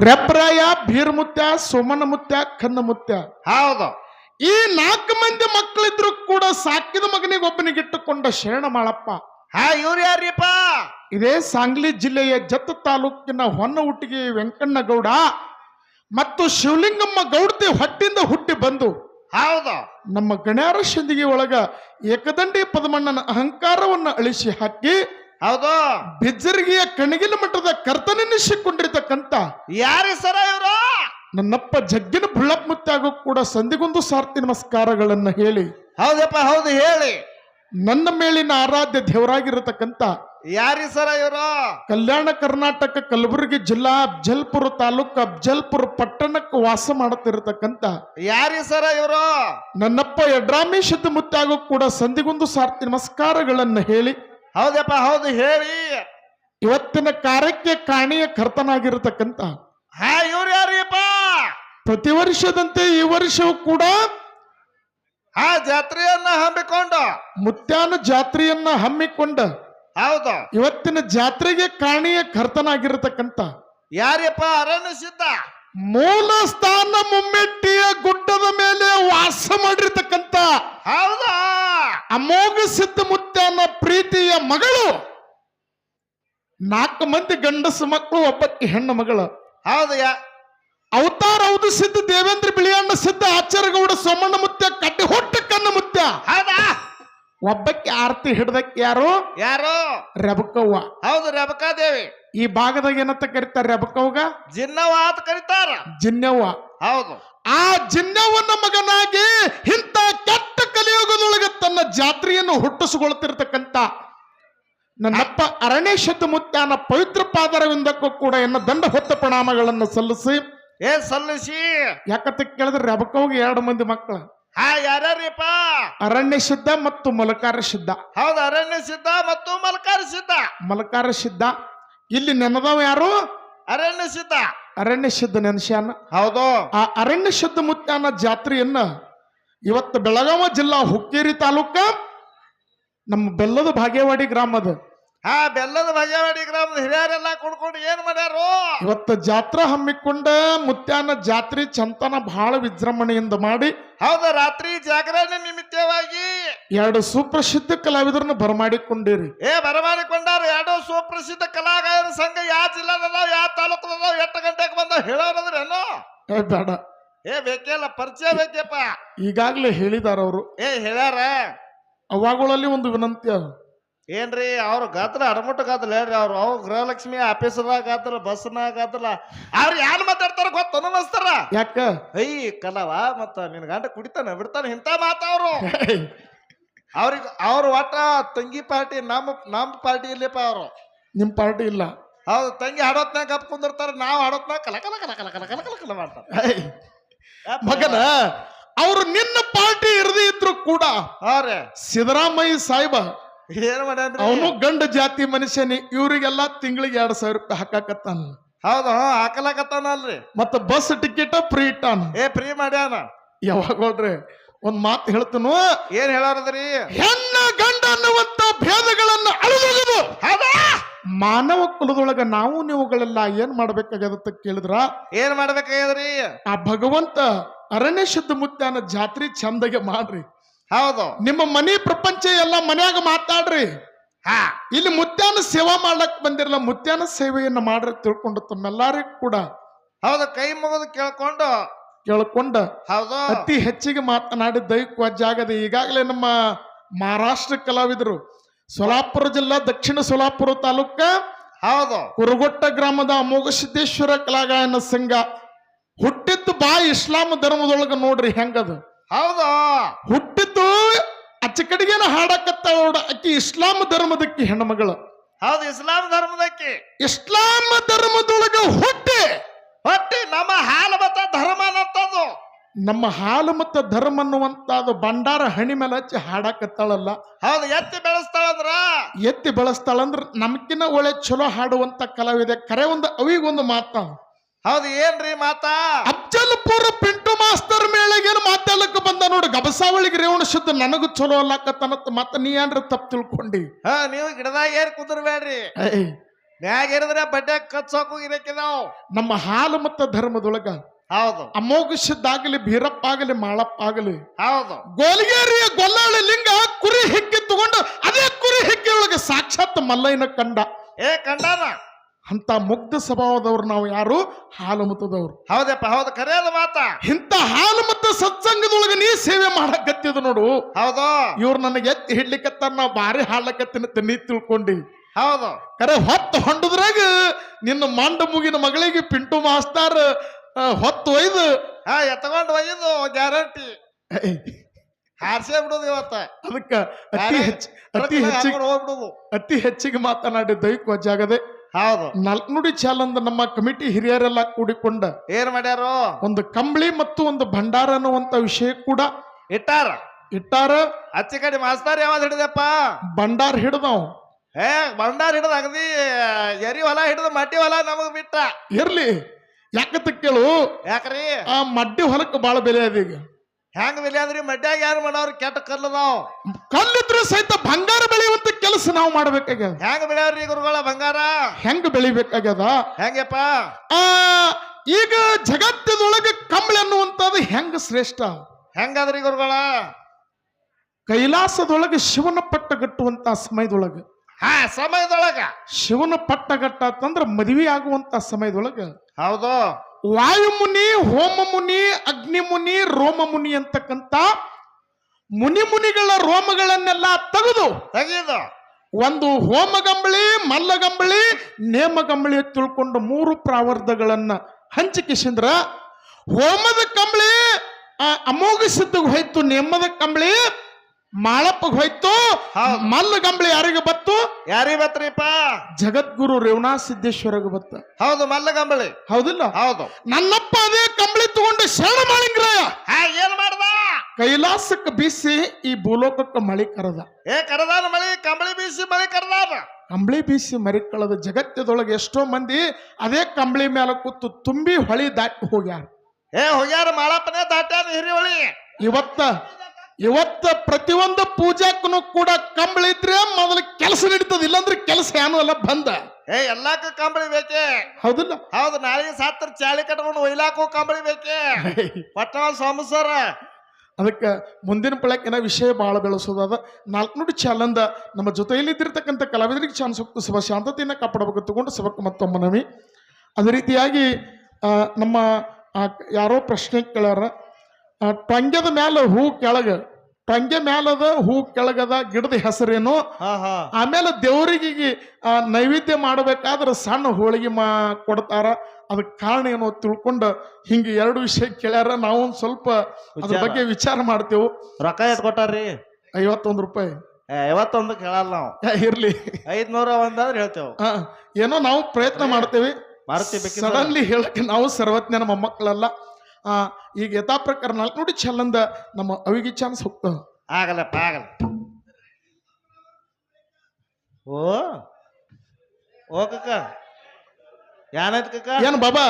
ರೆಬ್ರಾಯ ಭೀರ್ಮುತ್ಯ ಸೋಮನಮುತ್ಯ ಮುತ್ಯ ಕನ್ನ ಮುತ್ಯ ಹೌದು. ಈ ನಾಲ್ಕು ಮಂದಿ ಮಕ್ಕಳಿದ್ರು ಕೂಡ ಸಾಕಿದ ಮಗನಿಗೆ ಒಬ್ಬನಿಗೆ ಇಟ್ಟುಕೊಂಡ ಶರಣ ಮಾಳಪ್ಪ ಹಾ ಇವ್ರು ಯಾರ್ಯಪ್ಪ ಇದೇ ಸಾಂಗ್ಲಿ ಜಿಲ್ಲೆಯ ಜತ್ತ ತಾಲೂಕಿನ ಹೊನ್ನಹುಟ್ಟಿಗೆ ವೆಂಕಣ್ಣಗೌಡ ಮತ್ತು ಶಿವಲಿಂಗಮ್ಮ ಗೌಡತಿ ಹೊಟ್ಟಿಂದ ಹುಟ್ಟಿ ಬಂದು ಹೌದ. ನಮ್ಮ ಗಣ್ಯಾರ ಶಿಂದಿಗೆ ಒಳಗ ಏಕದಂಡಿ ಪದಮಣ್ಣನ ಅಹಂಕಾರವನ್ನು ಅಳಿಸಿ ಹಾಕಿ ಹೌದು. ಬಿಜರಿಗೆಯ ಕಣಗಿಲ ಮಟ್ಟದ ಕರ್ತನೆನಿಸಿಕೊಂಡಿರ್ತಕ್ಕಂಥ ಯಾರಿ ಸರ ಇವರು? ನನ್ನಪ್ಪ ಜಗ್ಗಿನ ಬುಳ್ಳಪ್ಪ ಮುತ್ತಾಗೂ ಕೂಡ ಸಂಧಿಗೊಂದು ಸಾರ್ತಿ ನಮಸ್ಕಾರಗಳನ್ನ ಹೇಳಿ ಹೌದಪ್ಪ ಹೌದು ಹೇಳಿ. ನನ್ನ ಮೇಲಿನ ಆರಾಧ್ಯ ದೇವರಾಗಿರತಕ್ಕಂತ ಯಾರಿ ಸರ ಇವರು? ಕಲ್ಯಾಣ ಕರ್ನಾಟಕ ಕಲಬುರಗಿ ಜಿಲ್ಲಾ ಅಫ್ಜಲ್ಪುರ ತಾಲೂಕು ಅಫ್ಜಲ್ಪುರ ಪಟ್ಟಣಕ್ಕೆ ವಾಸ ಮಾಡುತ್ತಿರತಕ್ಕಂತ ಯಾರಿ ಸರ ಇವರು? ನನ್ನಪ್ಪ ಯಡ್ರಾಮೇಶ್ ಮುತ್ತಾಗೂ ಕೂಡ ಸಂಧಿಗೊಂದು ಸಾರ್ತಿ ನಮಸ್ಕಾರಗಳನ್ನ ಹೇಳಿ ಹೌದಪ್ಪ ಹೌದು ಹೇಳಿ. ಇವತ್ತಿನ ಕಾರ್ಯಕ್ಕೆ ಕಾಣಿಯ ಕರ್ತನಾಗಿರತಕ್ಕಂತ ಹಾ ಇವ್ರು ಯಾರಿಪ್ಪ? ಪ್ರತಿ ವರ್ಷದಂತೆ ಈ ವರ್ಷವೂ ಕೂಡ ಆ ಜಾತ್ರೆಯನ್ನ ಹಮ್ಮಿಕೊಂಡು. ಮುತ್ಯಾನ ಜಾತ್ರೆಯನ್ನ ಹಮ್ಮಿಕೊಂಡ ಹೌದು. ಇವತ್ತಿನ ಜಾತ್ರೆಗೆ ಕಾಣಿಯ ಕರ್ತನಾಗಿರತಕ್ಕಂತ ಯಾರ್ಯಪ್ಪ ಅರಣ್ಯ ಸಿದ್ಧ. ಮೂಲ ಸ್ಥಾನ ಮುಮ್ಮೆಟ್ಟಿಯ ಗುಡ್ಡದ ಮೇಲೆ ವಾಸ ಮಾಡಿರ್ತಕ್ಕಂತ ಹೌದಾ? ಅಮೋಘ ಸಿದ್ಧ ಮುತ್ಯಾನ ಪ್ರೀತಿಯ ಮಗಳು. ನಾಲ್ಕು ಮಂದಿ ಗಂಡಸು ಮಕ್ಕಳು ಒಬ್ಬಕ್ಕೆ ಹೆಣ್ಣು ಮಗಳು. ಹೌದಯ್ಯ ಅವತಾರ ಹೌದು ಸಿದ್ಧ ದೇವೇಂದ್ರ ಬಿಳಿಯಣ್ಣ ಸಿದ್ಧ ಆಚಾರಗೌಡ ಸೋಮಣ್ಣ ಮುತ್ಯ ಕಟ್ಟಿ ಹೊಟ್ಟ ಕಣ್ಣ ಮುತ್ಯ. ಹೌದಾ? ಒಬ್ಬಕ್ಕೆ ಆರತಿ ಹಿಡ್ದಕ್ಕೆ ಯಾರು? ಯಾರು? ರೆಬಕವ್ವ. ಹೌದು ರೇವಕಾದೇವಿ ಈ ಭಾಗದಾಗ ಏನಂತ ಕರೀತಾರೆ ರೆಬಕವ್ಗ? ಜಿನ್ನವ್ವ ಅಂತ ಕರೀತಾರ. ಜಿನ್ನವ್ವ. ಹೌದು. ಆ ಜಿನ್ನವ್ವನ ಮಗನಾಗಿ ಇಂತ ಕೆಟ್ಟ ಕಲಿಯುಗದೊಳಗೆ ಜಾತ್ರೆಯನ್ನು ಹುಟ್ಟಿಸಿಕೊಳ್ತಿರ್ತಕ್ಕಂಥ ನನ್ನಪ್ಪ ಅರಣೇಶದ ಮುತ್ಯಾನ ಪವಿತ್ರ ಪಾದರವಿಂದಕ್ಕೂ ಕೂಡ ಎನ್ನ ದಂಡ ಹೊತ್ತ ಪ್ರಣಾಮಗಳನ್ನು ಸಲ್ಲಿಸಿ. ಏ ಸಲ್ಲಿಸಿ. ಯಾಕಂತ ಕೇಳಿದ್ರೆ ರೆಬಕವ್ಗೆ ಎರಡು ಮಂದಿ ಮಕ್ಕಳು. ಹಾ ಅರಣ್ಯ ಸಿದ್ಧ ಮತ್ತು ಮಲಕಾರ ಸಿದ್ಧ ಹೌದು ಅರಣ್ಯ ಸಿದ್ಧ ಮತ್ತು ಮಲಕಾರ ಸಿದ್ಧ ಮಲಕಾರ ಸಿದ್ಧ ಇಲ್ಲಿ ನೆನದವ ಯಾರು? ಅರಣ್ಯ ಸಿದ್ಧ ಅರಣ್ಯ ಸಿದ್ಧ ನೆನಸ್ಯಾನ. ಹೌದು. ಆ ಅರಣ್ಯ ಸಿದ್ಧ ಮುತ್ತಾನ ಜಾತ್ರೆಯನ್ನ ಇವತ್ತು ಬೆಳಗಾವ ಜಿಲ್ಲಾ ಹುಕ್ಕೇರಿ ತಾಲೂಕ ನಮ್ಮ ಬೆಲ್ಲದ ಭಾಗ್ಯವಾಡಿ ಗ್ರಾಮದ. ಹಾ ಬೆಲ್ಲದ ಭಾಗ್ಯವಾಡಿ ಗ್ರಾಮದ ಹಿರಿಯರೆಲ್ಲ ಕುಡ್ಕೊಂಡು ಏನ್ ಮಾಡ್ಯಾರು? ಇವತ್ತು ಜಾತ್ರಾ ಹಮ್ಮಿಕೊಂಡ ಮುತ್ಯಾನ ಜಾತ್ರೆ ಚಂತನ ಬಹಳ ವಿಜೃಂಭಣೆಯಿಂದ ಮಾಡಿ ಹೌದು ರಾತ್ರಿ ಜಾಗರಣೆ ನಿಮಿತ್ತವಾಗಿ. ಎರಡು ಸುಪ್ರಸಿದ್ಧ ಕಲಾವಿದರನ್ನ ಬರಮಾಡಿಕೊಂಡಿರಿ. ಏ ಬರಮಾಡಿಕೊಂಡಾರ ಎರಡು ಸುಪ್ರಸಿದ್ಧ ಕಲಾಗಾರರ ಸಂಘ ಯಾವ ಜಿಲ್ಲಾದ ಯಾವ ತಾಲೂಕದ ಎಷ್ಟು ಗಂಟೆಗೆ ಬಂದ ಹೇಳೋರದ್ರೇನು? ಬೇಡ. ಏ ಬೇಕೇಲ್ಲ ಪರಿಚಯ ಬೇಕಪ್ಪ ಈಗಾಗಲೇ ಹೇಳಿದಾರ ಅವರು. ಏ ಹೇಳ್ಯಾರ? ಅವಾಗಳಲ್ಲಿ ಒಂದು ವಿನಂತಿ ಏನ್ರಿ ಅವ್ರ ಗಾತ್ರ ಅಡಮುಟ್ಟ ಗಾತ್ರ ಹೇಳ್ರಿ ಅವ್ರು. ಅವ್ರ ಗೃಹಲಕ್ಷ್ಮಿ ಆಫೀಸದಾಗ ಆದ್ರ ಬಸ್ನಾಗ ಗಾತ್ರ ಅವ್ರು ಯಾರು ಮಾತಾಡ್ತಾರ ಗೊತ್ತ ಅನ್ನಿಸ್ತಾರ ಯಾಕ? ಅಯ್ಯ ಕಲವ ಮತ್ತ ನಿನ್ ಗಂಟೆ ಕುಡಿತಾನೆ ಬಿಡ್ತಾನೆ ಇಂತ ಇಂಥ ಅವರು. ಅವ್ರಿಗೆ ಅವ್ರ ಒಟ್ಟ ತಂಗಿ ಪಾರ್ಟಿ ನಮ್ಮ ನಮ್ಮ ಪಾರ್ಟಿ ಇಲ್ಲಪ್ಪ ಅವರು. ನಿಮ್ಮ ಪಾರ್ಟಿ ಇಲ್ಲ. ಹೌದು ತಂಗಿ ಹಾಡೋತ್ನಾಗ ಗಪ್ ಕುಂದಿರ್ತಾರ ನಾವು ಹಾಡೋತ್ನಾಗ ಕಲ ಕಲ ಕಲ ಕಲ ಕಲ ಕಲ ಮಗನ ಅವರು ನಿನ್ನ ಪಾರ್ಟಿ ಇರದೇ ಇದ್ರು ಕೂಡ ಸಿದ್ದರಾಮಯ್ಯ ಸಾಹೇಬ ಏನ್ ಮಾಡ್ಯಾನ್ರಿ ಅವನು ಗಂಡ ಜಾತಿ ಮನುಷ್ಯನಿ ಇವ್ರಿಗೆಲ್ಲ ತಿಂಗಳಿಗೆ ಎರಡ್ ಸಾವಿರ ರೂಪಾಯಿ ಹಾಕಾಕತ್ತಾನ. ಹೌದು ಹಾಕಲಾಕತ್ತಾನಲ್ರಿ. ಮತ್ತ ಬಸ್ ಟಿಕೆಟ್ ಫ್ರೀ ಇಟ್ಟಾನ. ಏ ಫ್ರೀ ಮಾಡ್ಯಾನ. ಯಾವಾಗ ಒಂದ್ ಮಾತು ಹೇಳ್ತನು? ಏನ್ ಹೇಳಾರದ್ರಿ? ಹೆಣ್ಣ ಗಂಡ ಅನ್ನುವಂತ ಭೇದಗಳನ್ನು ಅಳಿದೋಗದು. ಹೌದಾ? ಮಾನವ ಕುಲದೊಳಗ ನಾವು ನೀವುಗಳೆಲ್ಲ ಏನ್ ಮಾಡ್ಬೇಕಾಗ್ಯದಂತ ಕೇಳಿದ್ರ? ಏನ್ ಮಾಡ್ಬೇಕಾಗ್ಯದ್ರಿ? ಆ ಭಗವಂತ ಅರಣ್ಯ ಶುದ್ಧ ಮುತ್ಯಾನ ಜಾತ್ರೆ ಚಂದಗೆ ಮಾಡ್ರಿ. ಹೌದು. ನಿಮ್ಮ ಮನೆ ಪ್ರಪಂಚ ಎಲ್ಲ ಮನ್ಯಾಗ ಮಾತಾಡ್ರಿ. ಹಾ. ಇಲ್ಲಿ ಮುತ್ಯಾನ ಸೇವಾ ಮಾಡ್ಲಕ್ ಬಂದಿರಲ್ಲ ಮುತ್ಯಾನ ಸೇವೆಯನ್ನ ಮಾಡ್ರಿ ತಿಳ್ಕೊಂಡು ತಮ್ಮೆಲ್ಲಾರಿಗೂ ಕೂಡ ಹೌದು ಕೈ ಮುಗಿದು ಕೇಳ್ಕೊಂಡು. ಕೇಳ್ಕೊಂಡ ಹೌದು. ಅತಿ ಹೆಚ್ಚಿಗೆ ಮಾತನಾಡಿ ಜಾಗದ ಈಗಾಗಲೇ ನಮ್ಮ ಮಹಾರಾಷ್ಟ್ರ ಕಲಾವಿದರು ಸೊಲಾಪುರ ಜಿಲ್ಲಾ ದಕ್ಷಿಣ ಸೊಲಾಪುರ ತಾಲೂಕ ಹೌದು. ಕುರುಗೊಟ್ಟ ಗ್ರಾಮದ ಅಮೋಘ ಸಿದ್ದೇಶ್ವರ ಕಲಾಗಾಯನ ಸಂಘ. ಹುಟ್ಟಿದ್ದು ಬಾ ಇಸ್ಲಾಂ ಧರ್ಮದೊಳಗ ನೋಡ್ರಿ ಹೆಂಗದ. ಹೌದಾ. ಹುಟ್ಟಿದ್ದು ಅಚ್ಚ ಕಡೆಗೇನ ಹಾಡಕತ್ತ ಅಕ್ಕಿ ಇಸ್ಲಾಂ ಧರ್ಮದಕ್ಕೆ ಹೆಣ್ಮಗಳು. ಹೌದು ಇಸ್ಲಾಂ ಧರ್ಮದಕ್ಕೆ. ಇಸ್ಲಾಂ ಧರ್ಮದೊಳಗ ಹುಟ್ಟಿ. ಹೊಟ್ಟಿ ನಮ್ಮ ಹಾಲು ನಮ್ಮ ಹಾಲು ಮತ್ತು ಧರ್ಮ ಅನ್ನುವಂತಾದ ಭಂಡಾರ ಹಣಿ ಮೇಲೆ ಹಚ್ಚಿ ಹಾಡಕತ್ತಾಳಲ್ಲ. ಹೌದು ಎತ್ತಿ ಬೆಳೆಸ್ತಾಳಂದ್ರ? ಎತ್ತಿ ಬೆಳೆಸ್ತಾಳಂದ್ರ ನಮ್ಕಿನ ಒಳ್ಳೆ ಚಲೋ ಹಾಡುವಂತ ಕಲಾವಿದೆ. ಕರೆ ಒಂದು ಅವಿಗೊಂದು ಮಾತ. ಹೌದು ಏನ್ರಿ ಮಾತಾ? ಅಫ್ಜಲ್ಪುರ ಪಿಂಟು ಮಾಸ್ತರ್ ಮೇಳೆಗೇನು ಮಾತಾಡಕ್ ಬಂದ ನೋಡು. ಗಬಸಾವಳಿಗೆ ರೇವಣ ಶುದ್ಧ ನನಗೂ ಚಲೋ ಅಲ್ಲಕತ್ತನತ್ ಮತ್ತ ನೀ ಏನ್ರಿ ತಪ್ಪು ತಿಳ್ಕೊಂಡಿ. ಹಾ ನೀವು ಗಿಡದಾಗ ಏರ್ ಕುದುರ್ಬೇಡ್ರಿ. ಮ್ಯಾಗ ಇರಿದ್ರೆ ಬಡ್ಡೆ ಕಚ್ಚೋಕು ಇರಕ್ಕಿದಾವ್ ನಮ್ಮ ಹಾಲು ಮತ್ತು ಧರ್ಮದೊಳಗ ಹೌದು. ಅಮೋಘಸಿದ್ದಾಗಲಿ ಭೀರಪ್ಪ ಆಗಲಿ ಮಾಳಪ್ಪ ಆಗಲಿ ಹೌದು. ಗೋಲಿಗೇರಿಯ ಗೊಲ್ಲಾಳಿ ಲಿಂಗ ಕುರಿ ಹಿಕ್ಕಿ ತಗೊಂಡು ಅದೇ ಕುರಿ ಹಿಕ್ಕಿ ಒಳಗೆ ಸಾಕ್ಷಾತ್ ಮಲ್ಲಯ್ಯನ ಕಂಡ. ಏ ಕಂಡಾನ? ಅಂತ ಮುಗ್ಧ ಸ್ವಭಾವದವ್ರು ನಾವು ಯಾರು? ಹಾಲು ಮುತ್ತದವ್ರು ಹೌದಪ್ಪ ಹೌದು ಕರೆಯದ ಮಾತ. ಇಂಥ ಹಾಲು ಮತ್ತ ಸತ್ಸಂಗದೊಳಗೆ ನೀ ಸೇವೆ ಮಾಡಕತ್ತಿದ ನೋಡು. ಹೌದು. ಇವ್ರು ನನಗೆ ಎತ್ತಿ ಹಿಡ್ಲಿಕ್ಕತ್ತಾರ ನಾವು ಭಾರಿ ಹಾಡ್ಲಕತ್ತಿನ ನೀ ತಿಳ್ಕೊಂಡಿ. ಹೌದು. ಕರೆ ಹೊತ್ತು ಹೊಂಡದ್ರಾಗ ನಿನ್ನ ಮಂಡ ಮುಗಿನ ಮಗಳಿಗೆ ಪಿಂಟು ಮಾಸ್ತಾರ್ ಹೊತ್ತು ಒಯ್ದು. ಹಾ ಎತ್ಕೊಂಡು ಒಯ್ದು ಗ್ಯಾರಂಟಿ. ಹಾರ್ಸೇ ಬಿಡುದು ಇವತ್ತ. ಅದಕ್ಕೆ ಅತಿ ಹೆಚ್ಚು ಅತಿ ಹೆಚ್ಚಿಗೆ ಹೋಗ್ಬಿಡುದು. ಅತಿ ಹೆಚ್ಚಿಗೆ ಮಾತನಾಡಿ ದೈಹಿಕ ವಜ್ಜಾಗದೆ ಹೌದು. ನಾಲ್ಕುನುಡಿ ಚಾಲಂದ ನಮ್ಮ ಕಮಿಟಿ ಹಿರಿಯರೆಲ್ಲ ಕೂಡಿಕೊಂಡ ಏನ್ ಮಾಡ್ಯಾರು? ಒಂದು ಕಂಬಳಿ ಮತ್ತು ಒಂದು ಭಂಡಾರ ಅನ್ನುವಂತ ವಿಷಯ ಕೂಡ ಇಟ್ಟಾರ? ಇಟ್ಟಾರ. ಅಚ್ಚಿ ಕಡೆ ಮಾಸ್ತಾರ್ ಯಾವಾಗ ಹಿಡಿದಪ್ಪ? ಭಂಡಾರ ಹಿಡ್ದವ್. ಏ ಭಂಡಾರ ಹಿಡಿದ ಅಗದಿ ಎರಿ ಹೊಲ ಹಿಡಿದು ಮಟ್ಟಿ ಹೊಲ ನಮಗ್ ಬಿಟ್ಟ. ಇರ್ಲಿ. ಯಾಕಂತ ಕೇಳು ಯಾಕ್ರಿ? ಆ ಮಡ್ಡಿ ಹೊಲಕ್ಕೆ ಬಾಳ ಬೆಲೆ ಅದ ಈಗ. ಹೆಂಗ್ ಬೆಲೆ ಅಂದ್ರಿ? ಮಡ್ಯಾಗ ಯಾರು ಮಾಡೋರ್? ಕೆಟ್ಟ ಕಲ್ಲದಾವ್ ಕಲ್ಲಿದ್ರೆ ಸಹಿತ ಬಂಗಾರ ಬೆಳೆಯುವಂತ ಕೆಲಸ ನಾವು ಮಾಡ್ಬೇಕಾಗ್ಯದ. ಹೆಂಗ್ ಬೆಳೆಯವ್ರಿ ಗುರುಗಳ ಬಂಗಾರ? ಹೆಂಗ್ ಬೆಳಿಬೇಕಾಗ್ಯದ? ಹೆಂಗಪ್ಪ ಆ ಈಗ ಜಗತ್ತದೊಳಗೆ ಕಂಬಳಿ ಅನ್ನುವಂಥದ್ದು ಹೆಂಗ ಶ್ರೇಷ್ಠ? ಹೆಂಗಾದ್ರಿ ಗುರುಗಳ? ಕೈಲಾಸದೊಳಗೆ ಶಿವನ ಪಟ್ಟ ಗಟ್ಟುವಂತ ಸಮಯದೊಳಗೆ ಹಾ ಸಮಯದೊಳಗ. ಶಿವನ ಪಟ್ಟಗಟ್ಟ ಅಂತಂದ್ರ ಮದುವೆ ಆಗುವಂತ ಸಮಯದೊಳಗ ಹೌದು. ವಾಯುಮುನಿ ಹೋಮಮುನಿ ಅಗ್ನಿಮುನಿ ರೋಮಮುನಿ ಅಂತಕ್ಕಂತ ಮುನಿ ಮುನಿಗಳ ರೋಮಗಳನ್ನೆಲ್ಲ ತೆಗೆದು ತೆಗೆದು. ಒಂದು ಹೋಮಗಂಬಳಿ ಮಲ್ಲಗಂಬಳಿ ನೇಮಗಂಬಳಿ ತಿಳ್ಕೊಂಡು ಮೂರು ಪ್ರಾವರ್ಧಗಳನ್ನ ಹಂಚಿಕಿಸಿದ್ರ ಹೋಮದ ಕಂಬಳಿ ಅಮೋಘ ಸಿದ್ಧಗೆ ಹೋಯ್ತು ನೇಮದ ಕಂಬಳಿ ಮಾಳಪ್ಪಗೆ ಹೋಯ್ತು ಮಲ್ಲ ಮಲ್ಲಗಂಬಳಿ ಯಾರಿಗೆ ಬತ್ತು ಯಾರಿಗ್ ಬತ್ರಿಪ್ಪ ಜಗದ್ಗುರು ರೇವಣಾ ಸಿದ್ದೇಶ್ವರಗ ಬತ್ತ. ಹೌದು ಮಲ್ಲಗಂಬಳಿ ಹೌದಿಲ್ಲ? ಹೌದು. ನನ್ನಪ್ಪ ಅದೇ ಕಂಬಳಿ ತಗೊಂಡು ಶರಣ ಮಾಡಿಂಗ್ರ ಹಾ ಏನ್ ಮಾಡ್ದ? ಕೈಲಾಸಕ್ಕೆ ಬೀಸಿ ಈ ಭೂಲೋಕಕ್ಕೆ ಮಳೆ ಕರೆದ. ಏ ಕರದಾನ ಮಳಿ ಕಂಬಳಿ ಬೀಸಿ ಮಳೆ ಕರದಾನ ಕಂಬಳಿ ಬೀಸಿ ಮರಿ ಕಳೆದ ಜಗತ್ತದೊಳಗೆ ಎಷ್ಟೋ ಮಂದಿ ಅದೇ ಕಂಬಳಿ ಮೇಲೆ ಕೂತು ತುಂಬಿ ಹೊಳಿ ದಾಟಿ ಹೋಗ್ಯಾರ. ಏ ಹೋಗ್ಯಾರ ಮಾಳಪ್ಪನೇ ಹಿರಿ ಹೊಳಿ ಇವತ್ತ ಇವತ್ತ ಪ್ರತಿಯೊಂದು ಪೂಜಾಕ್ಕೂ ಕೂಡ ಕಂಬಳಿ ಇದ್ರೆ ಮೊದಲು ಕೆಲಸ ನಡೀತದ ಇಲ್ಲಾಂದ್ರೆ ಕೆಲಸ ಏನು ಅಲ್ಲ ಬಂದ. ಏ ಎಲ್ಲಾಕ ಕಂಬಳಿ ಬೇಕೆ? ಹೌದಿಲ್ಲ. ಹೌದು ನಾಳೆ ಸಾತ್ರ ಚಾಳಿ ಕಟ್ಕೊಂಡು ಒಯ್ಲಾಕು ಕಂಬಳಿ ಬೇಕೆ? ಸ್ವಾಮಿ ಸರ್. ಅದಕ್ಕೆ ಮುಂದಿನ ಪಳಕಿನ ವಿಷಯ ಭಾಳ ಬೆಳೆಸೋದಾದ ನಾಲ್ಕುನುಡಿ ಚಾಲಂದ ನಮ್ಮ ಜೊತೆಯಲ್ಲಿದ್ದಿರ್ತಕ್ಕಂಥ ಕಲಾವಿದರಿಗೆ ಚಾನ್ಸ್ ಹೋಗ್ತು ಸಭಾ ಶಾಂತತೆಯನ್ನ ಕಾಪಾಡಬೇಕು ತಗೊಂಡು ಸಭಕ್ಕೆ ಮತ್ತೊಮ್ಮೆ ಮನವಿ. ಅದೇ ರೀತಿಯಾಗಿ ನಮ್ಮ ಯಾರೋ ಪ್ರಶ್ನೆ ಕೇಳ್ಯಾರ ಟೊಂಗ್ಯದ ಮ್ಯಾಲ ಹೂ ಕೆಳಗ ಟೊಂಗೆ ಮ್ಯಾಲದ ಹೂ ಕೆಳಗದ ಗಿಡದ ಹೆಸರೇನು? ಆಮೇಲೆ ದೇವರಿಗೆ ಆ, ನೈವೇದ್ಯ ಮಾಡಬೇಕಾದ್ರೆ ಸಣ್ಣ ಹೋಳಿಗೆ ಮಾ ಕೊಡ್ತಾರ. ಅದಕ್ಕೆ ಕಾರಣ ಏನು ತಿಳ್ಕೊಂಡು ಹಿಂಗೆ ಎರಡು ವಿಷಯ ಕೇಳ್ಯಾರ. ನಾವು ಒಂದು ಸ್ವಲ್ಪ ಅದ್ರ ಬಗ್ಗೆ ವಿಚಾರ ಮಾಡ್ತೇವೆ. ರೊಕ್ಕ ಎಷ್ಟು ಕೊಟ್ಟಾರ್ರಿ? ಐವತ್ತೊಂದು ರೂಪಾಯಿ. ಐವತ್ತೊಂದು ಕೇಳಲ್ಲ ನಾವು. ಇರ್ಲಿ. ಐದ್ನೂರ ಒಂದಾದ್ರೆ ಹೇಳ್ತೇವೆ. ಏನೋ ನಾವು ಪ್ರಯತ್ನ ಮಾಡ್ತೇವೆ. ಸಡನ್ಲಿ ಹೇಳಕ್ಕೆ ನಾವು ಸರ್ವಜ್ಞ ನಮ್ಮ ಮಕ್ಕಳಲ್ಲ ಆ, ಈಗ ಯಥಾ ಪ್ರಕಾರ ನಾಲ್ಕು ನೋಡಿ ಚಲಂದ ನಮ್ಮ ಅವಿಗೆ ಚಾನ್ಸ್ ಹೋಗ್ತಾವ ಆಗಲ್ಲಪ್ಪ ಆಗಲ್ಲ. ಓ ಓ ಕಕ್ಕ ಏನಾಯ್ತು ಕಕ್ಕ? ಏನು ಬಾಬಾ?